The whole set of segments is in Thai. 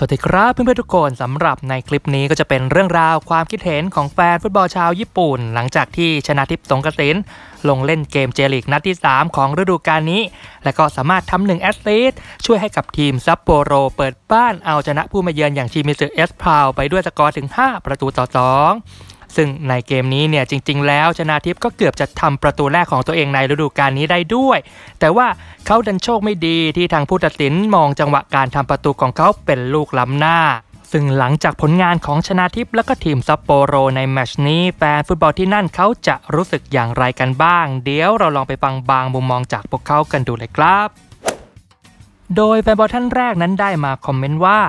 สวัสดีครับเพื่อนๆทุกคนสำหรับในคลิปนี้ก็จะเป็นเรื่องราวความคิดเห็นของแฟนฟุตบอลชาวญี่ปุ่น หลังจากที่ชนะทิพย์สงกระสินลงเล่นเกมเจลิกนัดที่ 3 ของฤดูกาลนี้ และก็สามารถทำหนึ่งแอสซิสต์ช่วยให้กับทีมซัปโปโรเปิดบ้านเอาชนะผู้มาเยือนอย่างชิมิซึเอสพาวไปด้วยสกอร์ถึง 5 ประตูต่อ 2 ซึ่งในเกมนี้เนี่ยจริง ๆ แล้วชนาทิพย์ก็เกือบจะทำประตูแรกของตัวเองในฤดูกาลนี้ได้ด้วย แต่ว่าเขาดันโชคไม่ดีที่ทางผู้ตัดสินมองจังหวะการทำประตูของเขาเป็นลูกล้ำหน้าซึ่งหลังจากผลงานของชนาทิพย์และก็ทีมซัปโปโรในแมชนี้แฟนฟุตบอลที่นั่นเขาจะรู้สึกอย่างไรกันบ้าง เดี๋ยวเราลองไปฟังบางมุมมองจากพวกเขากันดูเลยครับ โดยแฟนบอลท่านแรกนั้นได้มาคอมเมนต์ว่า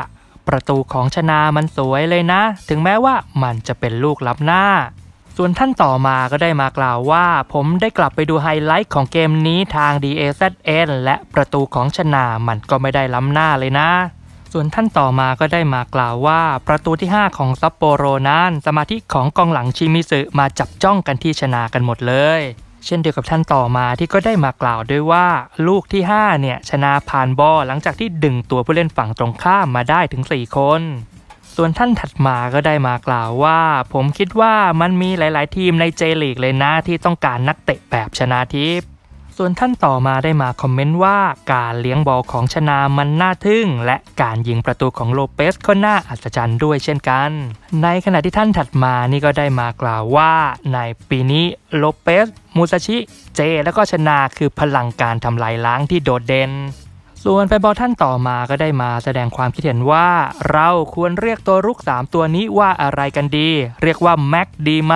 ประตูของชนามันสวยเลยนะ ถึงแม้ว่ามันจะเป็นลูกลับหน้า ส่วนท่านต่อมาก็ได้มากล่าวว่า ผมได้กลับไปดูไฮไลท์ของเกมนี้ทาง DAZN และประตูของชนามันก็ไม่ได้ล้ำหน้าเลยนะส่วนท่านต่อมาก็ได้มากล่าวว่า ประตูที่ 5 ของซัปโปโรนั้น สมาธิของกองหลังชิมิสึมาจับจ้องกันที่ชนากันหมดเลย เช่นเดียวกับท่านต่อมาที่ก็ได้มากล่าวด้วยว่าลูกที่ 5 เนี่ย ชนะผ่านบอลหลังจากที่ดึงตัวผู้เล่นฝั่งตรงข้ามมาได้ถึง 4 คน ส่วนท่านถัดมาก็ได้มากล่าวว่า ผมคิดว่ามันมีหลาย ๆ ทีมในเจลีกเลยนะที่ต้องการนักเตะแบบชนะทิพย์ ส่วนท่านต่อมาได้มาคอมเมนต์ว่าการเลี้ยงบอลของชนามันน่าทึ่ง และการยิงประตูของโลเปสก็น่าอัศจรรย์ด้วยเช่นกัน ในขณะที่ท่านถัดมานี่ก็ได้มากล่าวว่าในปีนี้โลเปส มูซาชิ เจ และก็ชนาคือพลังการทำลายล้างที่โดดเด่นส่วนแฟนบอลท่านต่อมาก็ได้มาแสดงความคิดเห็นว่า เราควรเรียกตัวรุก 3 ตัวนี้ว่าอะไรกันดี เรียกว่าแม็กดีไหม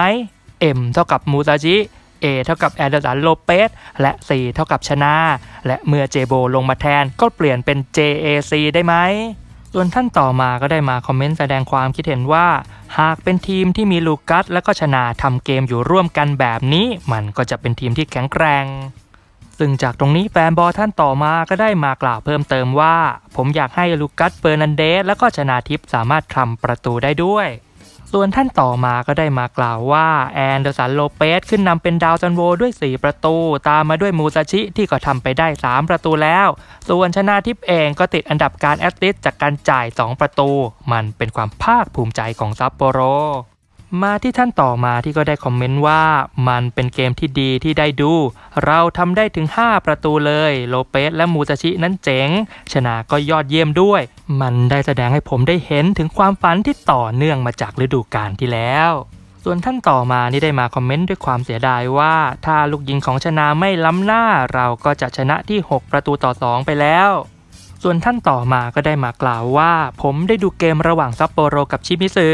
M เท่ากับมูซาจิ A เท่ากับแอนเดอร์สันโลเปสและ C เท่ากับชนาและเมื่อเจโบลงมาแทนก็เปลี่ยนเป็น JAC ได้ไหมส่วนท่านต่อมาก็ได้มาคอมเมนต์แสดงความคิดเห็นว่า หากเป็นทีมที่มีลูกัสและก็ชนาทำเกมอยู่ร่วมกันแบบนี้ มันก็จะเป็นทีมที่แข็งแกร่งซึ่งจากตรงนี้แฟนบอลท่านต่อมาก็ได้มากล่าวเพิ่มเติมว่า ผมอยากให้ลูกัสเฟอร์นันเดสและก็ชนาทิพสามารถทำประตูได้ด้วย ส่วนท่านต่อมาก็ได้มากล่าวว่าแอนเดอร์สันโลเปสขึ้นนำเป็นดาวจันโวด้วย 4 ประตู ตามมาด้วยมูซาชิที่ก็ทำไปได้ 3 ประตูแล้ว ส่วนชนาทิพย์เองก็ติดอันดับการแอสซิสจากการจ่าย 2 ประตู มันเป็นความภาคภูมิใจของซัปโปโร มาที่ท่านต่อมาที่ก็ได้คอมเมนต์ว่ามันเป็นเกมที่ดีที่ได้ดู เราทำได้ถึง 5 ประตูเลย โลเปสและมูซาชินั้นเจ๋ง ชนะก็ยอดเยี่ยมด้วย มันได้แสดงให้ผมได้เห็นถึงความฝันที่ต่อเนื่องมาจากฤดูกาลที่แล้วส่วนท่านต่อมานี่ได้มาคอมเมนต์ด้วยความเสียดายว่า ถ้าลูกยิงของชนะไม่ล้ำหน้าเราก็จะชนะที่ 6 ประตูต่อ 2 ไปแล้ว ส่วนท่านต่อมาก็ได้มากล่าวว่า ผมได้ดูเกมระหว่างซัปโปโรกับชิมิซึ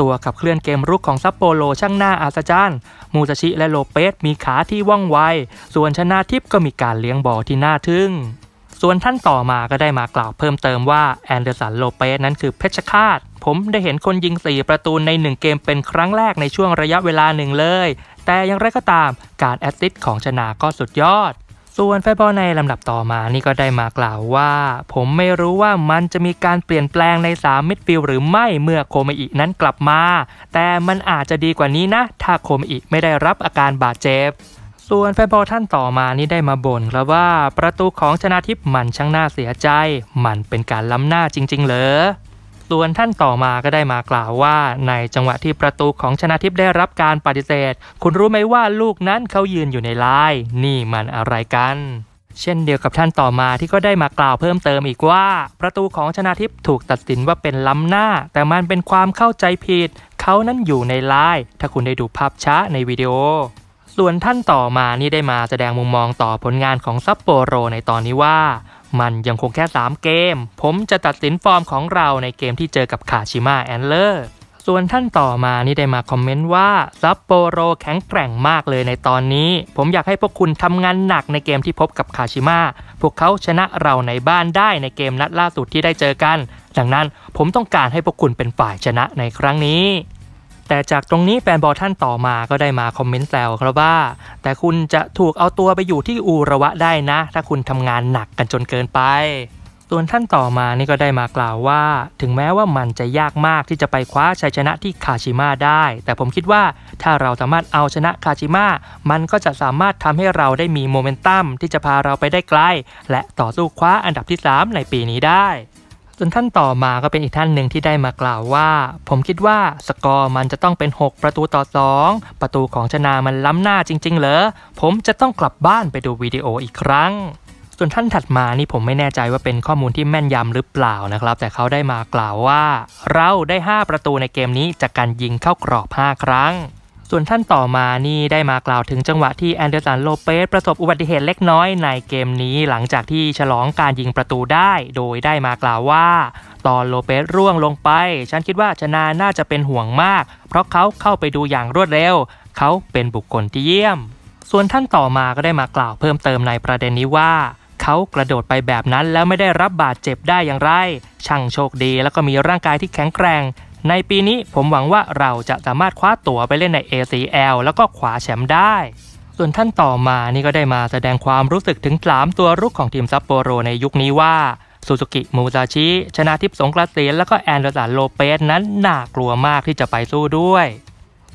ตัวขับเคลื่อนเกมรุกของซัปโปโรช่างหน้าอาศจรรย์มูซาชิและโลเปสมีขาที่ว่องไว ส่วนชนาทิพย์ก็มีการเลี้ยงบอลที่น่าทึ่งส่วนท่านต่อมาก็ได้มากล่าวเพิ่มเติมว่าแอนเดอร์สันโลเปสนั้นคือเพชรฆาต ผมได้เห็นคนยิง 4 ประตูใน 1 เกมเป็นครั้งแรกในช่วงระยะเวลาหนึ่งเลย แต่อย่างไรก็ตามการแอสซิสต์ของชนาก็สุดยอด ส่วนแฟนบอลในลำดับต่อมานี่ก็ได้มากล่าวว่า ผมไม่รู้ว่ามันจะมีการเปลี่ยนแปลงใน 3 มิดฟิลด์หรือไม่เมื่อโคเมอินั้นกลับมา แต่มันอาจจะดีกว่านี้นะ ถ้าโคเมอิไม่ได้รับอาการบาดเจ็บส่วนแฟนบอลท่านต่อมานี่ได้มาบ่นครับว่าประตูของชนาทิพย์มันช่างน่าเสียใจ มันเป็นการล้ำหน้าจริง ๆ เหรอ ส่วนท่านต่อมาก็ได้มากล่าวว่า ในจังหวะที่ประตูของชนาทิพย์ได้รับการปฏิเสธ คุณรู้ไหมว่าลูกนั้นเขายืนอยู่ในลายนี่มันอะไรกันเช่นเดียวกับท่านต่อมาที่ก็ได้มากล่าวเพิ่มเติมอีกว่า ประตูของชนาทิพย์ถูกตัดสินว่าเป็นล้ำหน้า แต่มันเป็นความเข้าใจผิด เขานั้นอยู่ในไลายถ้าคุณได้ดูภาพช้าในวิดีโอ ส่วนท่านต่อมานี่ได้มาแสดงมุมมองต่อผลงานของซัปโปโรในตอนนี้ว่า มันยังคงแค่ 3 เกม ผมจะตัดสินฟอร์มของเราในเกมที่เจอกับคาชิมะแอนเลอร์ส่วนท่านต่อมานี่ได้มาคอมเมนต์ว่าซัปโปโรแข็งแกร่งมากเลยในตอนนี้ ผมอยากให้พวกคุณทำงานหนักในเกมที่พบกับคาชิมะพวกเขาชนะเราในบ้านได้ในเกมนัดล่าสุดที่ได้เจอกัน ดังนั้นผมต้องการให้พวกคุณเป็นฝ่ายชนะในครั้งนี้ แต่จากตรงนี้แฟนบอลท่านต่อมาก็ได้มาคอมเมนต์แซวครับว่า แต่คุณจะถูกเอาตัวไปอยู่ที่อูระวะได้นะ ถ้าคุณทำงานหนักกันจนเกินไป ส่วนท่านต่อมานี่ก็ได้มากล่าวว่า ถึงแม้ว่ามันจะยากมากที่จะไปคว้าชัยชนะที่คาชิมะได้ แต่ผมคิดว่าถ้าเราสามารถเอาชนะคาชิมะมันก็จะสามารถทำให้เราได้มีโมเมนตัมที่จะพาเราไปได้ไกล และต่อสู้คว้าอันดับที่ 3 ในปีนี้ได้ ส่วนท่านต่อมาก็เป็นอีกท่านหนึ่งที่ได้มากล่าวว่า ผมคิดว่าสกอร์มันจะต้องเป็น 6 ประตูต่อ 2 ประตูของชนามันล้ำหน้าจริง ๆ เหรอ ผมจะต้องกลับบ้านไปดูวิดีโออีกครั้ง ส่วนท่านถัดมานี่ผมไม่แน่ใจว่าเป็นข้อมูลที่แม่นยำหรือเปล่านะครับ แต่เขาได้มากล่าวว่า เราได้ 5 ประตูในเกมนี้จากการยิงเข้ากรอบ 5 ครั้ง ส่วนท่านต่อมานี่ได้มากล่าวถึงจังหวะที่แอนเดอร์สันโลเปสประสบอุบัติเหตุเล็กน้อยในเกมนี้ หลังจากที่ฉลองการยิงประตูได้ โดยได้มากล่าวว่า ตอนโลเปสร่วงลงไป ฉันคิดว่าชนาน่าจะเป็นห่วงมาก เพราะเขาเข้าไปดูอย่างรวดเร็ว เขาเป็นบุคคลที่เยี่ยม ส่วนท่านต่อมาก็ได้มากล่าวเพิ่มเติมในประเด็นนี้ว่าเขากระโดดไปแบบนั้นแล้วไม่ได้รับบาดเจ็บได้อย่างไร ช่างโชคดีแล้วก็มีร่างกายที่แข็งแกร่ง ในปีนี้ผมหวังว่าเราจะสามารถคว้าตั๋วไปเล่นใน ACL แล้วก็ขวาแชมป์ได้ ส่วนท่านต่อมานี่ก็ได้มาแสดงความรู้สึกถึง 3 ตัวรุกของทีมซัปโปโรในยุคนี้ว่าซูซูกิมูซาชิชนาทิพสงกระเสียนแล้วก็แอนเดอร์สันโลเปสนั้นน่ากลัวมากที่จะไปสู้ด้วย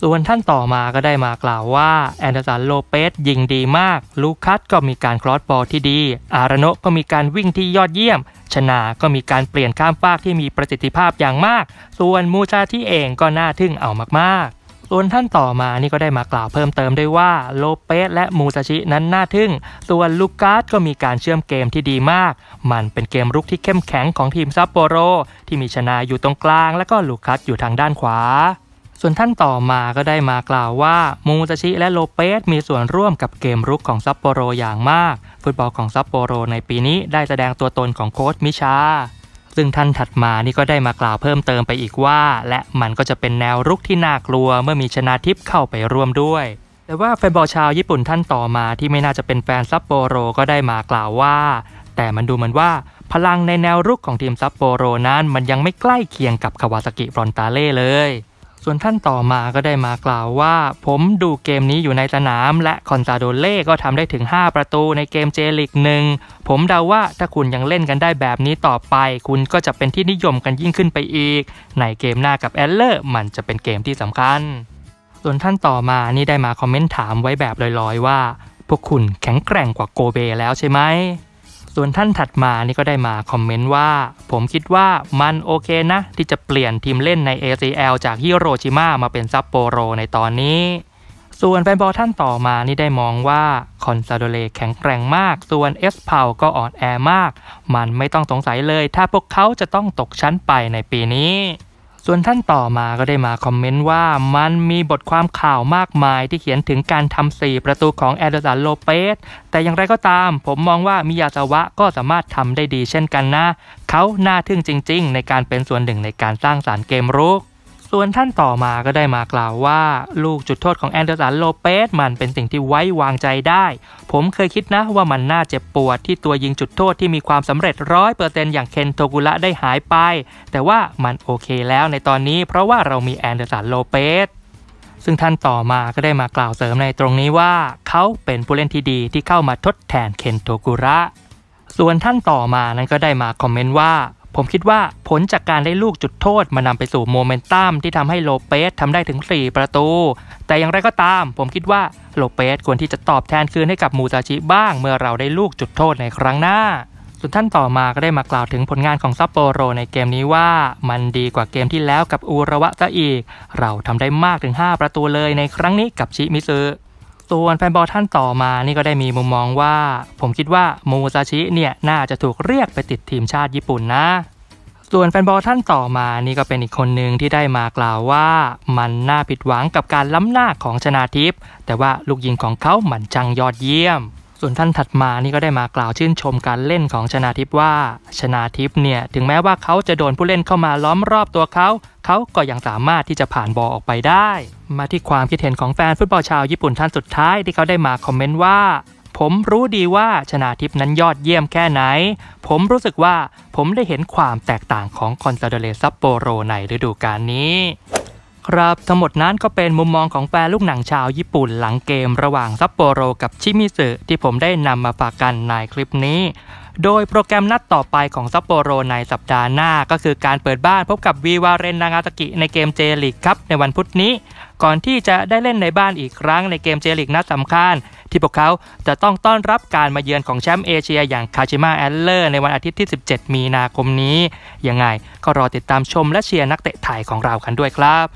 ส่วนท่านต่อมาก็ได้มากล่าวว่า แอนเดอร์สันโลเปสยิงดีมาก ลูคัสก็มีการคลอสบอลที่ดี อารโนก็มีการวิ่งที่ยอดเยี่ยม ชนาก็มีการเปลี่ยนข้ามฟากที่มีประสิทธิภาพอย่างมาก ส่วนมูชาที่เองก็น่าทึ่งเอามากๆส่วนท่านต่อมานี่ก็ได้มากล่าวเพิ่มเติมด้วยว่าโลเปสและมูซาชินั้นน่าทึ่ง ส่วนลูกาสก็มีการเชื่อมเกมที่ดีมาก มันเป็นเกมรุกที่เข้มแข็งของทีมซัปโปโร ที่มีชนาอยู่ตรงกลาง และก็ลูคัสอยู่ทางด้านขวา ส่วนท่านต่อมาก็ได้มากล่าวว่ามูซาชิและโลเปสมีส่วนร่วมกับเกมรุกของซัปโปโรอย่างมาก ฟุตบอลของซัปโปโรในปีนี้ได้แสดงตัวตนของโค้ชมิชา ซึ่งท่านถัดมานี่ก็ได้มากล่าวเพิ่มเติมไปอีกว่า และมันก็จะเป็นแนวรุกที่น่ากลัวเมื่อมีชนาทิพย์เข้าไปร่วมด้วย แต่ว่าแฟนบอลชาวญี่ปุ่นท่านต่อมาที่ไม่น่าจะเป็นแฟนซัปโปโรก็ได้มากล่าวว่า แต่มันดูเหมือนว่าพลังในแนวรุกของทีมซัปโปโรนั้นมันยังไม่ใกล้เคียงกับคาวาซากิฟรอนตาเล่เลย ส่วนท่านต่อมาก็ได้มากล่าวว่า ผมดูเกมนี้อยู่ในสนาม และคอนซาโดเล่ก็ทำได้ถึง 5 ประตูในเกมเจลิกหนึ่งผมเดาว่าถ้าคุณยังเล่นกันได้แบบนี้ต่อไป คุณก็จะเป็นที่นิยมกันยิ่งขึ้นไปอีก ในเกมหน้ากับแอลเลอร์มันจะเป็นเกมที่สำคัญ ส่วนท่านต่อมานี่ได้มาคอมเมนต์ถามไว้แบบลอยๆว่า พวกคุณแข็งแกร่งกว่าโกเบแล้วใช่ไหม ส่วนท่านถัดมานี่ก็ได้มาคอมเมนต์ว่า ผมคิดว่ามันโอเคนะ ที่จะเปลี่ยนทีมเล่นใน ACL จากฮิโรชิมามาเป็นซัปโปโรในตอนนี้ ส่วนแฟนบอลท่านต่อมานี่ได้มองว่าคอนซาโดเลแข็งแกร่งมาก ส่วนเอสพาวก็อ่อนแอมาก มันไม่ต้องสงสัยเลย ถ้าพวกเขาจะต้องตกชั้นไปในปีนี้ ส่วนท่านต่อมาก็ได้มาคอมเมนต์ว่ามันมีบทความข่าวมากมายที่เขียนถึงการทำสี่ประตูของแอดสันโลเปสแต่อย่างไรก็ตาม ผมมองว่ามิยาซาวะก็สามารถทำได้ดีเช่นกันนะ เขาน่าทึ่งจริง ๆ ในการเป็นส่วนหนึ่งในการสร้างสารรค์เกมรุก ส่วนท่านต่อมาก็ได้มากล่าวว่า ลูกจุดโทษของแอนเดอร์สันโลเปสมันเป็นสิ่งที่ไว้วางใจได้ ผมเคยคิดนะว่ามันน่าเจ็บปวดที่ตัวยิงจุดโทษที่มีความสำเร็จร้อยเปอร์เซ็นต์อย่างเคนโทกุระได้หายไป แต่ว่ามันโอเคแล้วในตอนนี้เพราะว่าเรามีแอนเดอร์สันโลเปสซึ่งท่านต่อมาก็ได้มากล่าวเสริมในตรงนี้ว่า เขาเป็นผู้เล่นที่ดีที่เข้ามาทดแทนเคนโทกุระส่วนท่านต่อมานั้นก็ได้มาคอมเมนต์ว่า ผมคิดว่าผลจากการได้ลูกจุดโทษมานำไปสู่โมเมนตัมที่ทำให้โลเปสทำได้ถึง 4 ประตู แต่อย่างไรก็ตาม ผมคิดว่าโลเปสควรที่จะตอบแทนคืนให้กับมูซาชิบ้าง เมื่อเราได้ลูกจุดโทษในครั้งหน้าส่วนท่านต่อมาก็ได้มากล่าวถึงผลงานของซัปโปโรในเกมนี้ว่ามันดีกว่าเกมที่แล้วกับอูระวะซะอีก เราทำได้มากถึง 5 ประตูเลยในครั้งนี้กับชิมิซึ ส่วนแฟนบอลท่านต่อมานี่ก็ได้มีมุมมองว่า ผมคิดว่ามูซาชิเนี่ยน่าจะถูกเรียกไปติดทีมชาติญี่ปุ่นนะ ส่วนแฟนบอลท่านต่อมานี่ก็เป็นอีกคนหนึ่งที่ได้มากล่าวว่า มันน่าผิดหวังกับการล้ำหน้าของชนาทิพย์แต่ว่าลูกยิงของเขาหมันจังยอดเยี่ยม ส่วนท่านถัดมานี่ก็ได้มากล่าวชื่นชมการเล่นของชนาทิพย์ว่า ชนาทิพย์เนี่ยถึงแม้ว่าเขาจะโดนผู้เล่นเข้ามาล้อมรอบตัวเขาเขาก็ยังสามารถที่จะผ่านบอลออกไปได้ มาที่ความคิดเห็นของแฟนฟุตบอลชาวญี่ปุ่นท่านสุดท้ายที่เขาได้มาคอมเมนต์ว่า ผมรู้ดีว่าชนาทิพนั้นยอดเยี่ยมแค่ไหน ผมรู้สึกว่าผมได้เห็นความแตกต่างของคอนซาโดเลซัปโปโรในฤดูกาลนี้ ครับ ทั้งหมดนั้นก็เป็นมุมมองของแฟนลูกหนังชาวญี่ปุ่นหลังเกมระหว่างซัปโปโรกับชิมิสึที่ผมได้นำมาฝากกันในคลิปนี้ โดยโปรแกรมนัดต่อไปของซัปโปโรในสัปดาห์หน้า ก็คือการเปิดบ้านพบกับวีวาเรนนางาตากิในเกมเจลิกครับในวันพุธนี้ ก่อนที่จะได้เล่นในบ้านอีกครั้งในเกมเจลิกนัดสำคัญ ที่พวกเขาจะต้องต้อนรับการมาเยือนของแชมป์เอเชียอย่างคาชิมะแอลเลอร์ในวันอาทิตย์ที่ 17 มีนาคมนี้ยังไงก็รอติดตามชมและเชียร์นักเตะไทยของเรากันด้วยครับ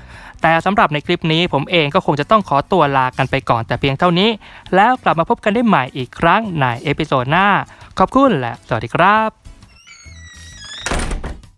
แต่สำหรับในคลิปนี้ผมเองก็คงจะต้องขอตัวลากันไปก่อนแต่เพียงเท่านี้ แล้วกลับมาพบกันได้ใหม่อีกครั้งในเอพิโซดหน้า ขอบคุณและสวัสดีครับ